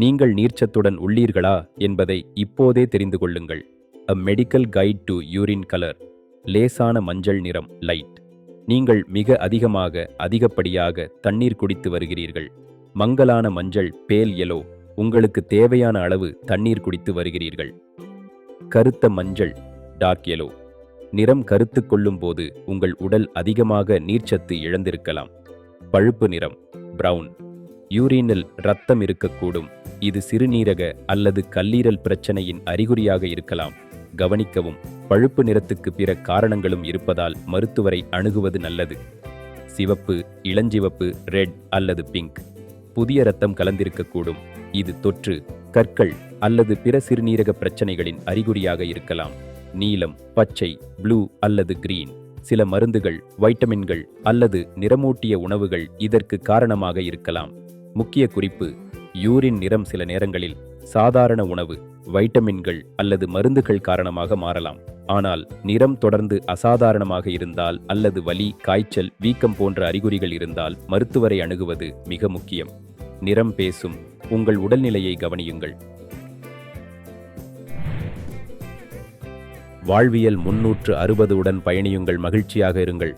நீங்கள் நீர்ச்சத்துடன் உள்ளீர்களா என்பதை இப்போதே தெரிந்து கொள்ளுங்கள். A medical guide to urine colour லேசான மஞ்சள் நிறம் லைட் நீங்கள் மிக அதிகமாக அதிகப்படியாக தண்ணீர் குடித்து வருகிறீர்கள். மங்கலான மஞ்சள் பேல் எலோ உங்களுக்கு தேவையான அளவு தண்ணீர் குடித்து வருகிறீர்கள். கருத்த மஞ்சள் டார்க் எலோ நிறம் கருத்து கொள்ளும் போது உங்கள் உடல் அதிகமாக நீர்ச்சத்து இழந்திருக்கலாம். பழுப்பு நிறம் பிரவுன் யூரினில் இரத்தம் இருக்கக்கூடும். இது சிறுநீரக அல்லது கல்லீரல் பிரச்சனையின் அறிகுறியாக இருக்கலாம். கவனிக்கவும் பழுப்பு நிறத்துக்கு பிற காரணங்களும் இருப்பதால் மருத்துவரை அணுகுவது நல்லது. சிவப்பு இளஞ்சிவப்பு ரெட் அல்லது பிங்க். புதிய இரத்தம் கலந்திருக்கக்கூடும். இது தொற்று கற்கள் அல்லது பிற சிறுநீரக பிரச்சனைகளின் அறிகுறியாக இருக்கலாம். நீலம் பச்சை ப்ளூ அல்லது கிரீன். சில மருந்துகள் வைட்டமின்கள் அல்லது நிறமூட்டிய உணவுகள் இதற்கு காரணமாக இருக்கலாம். முக்கிய குறிப்பு யூரின் நிறம் சில நேரங்களில் சாதாரண உணவு வைட்டமின்கள் அல்லது மருந்துகள் காரணமாக மாறலாம். ஆனால் நிறம் தொடர்ந்து அசாதாரணமாக இருந்தால் அல்லது வலி காய்ச்சல் வீக்கம் போன்ற அறிகுறிகள் இருந்தால் மருத்துவரை அணுகுவது மிக முக்கியம். நிறம் பேசும் உங்கள் உடல்நிலையை கவனியுங்கள். வாழ்வியல் முன்னூற்று அறுபது உடன் பயணியுங்கள் மகிழ்ச்சியாக இருங்கள்.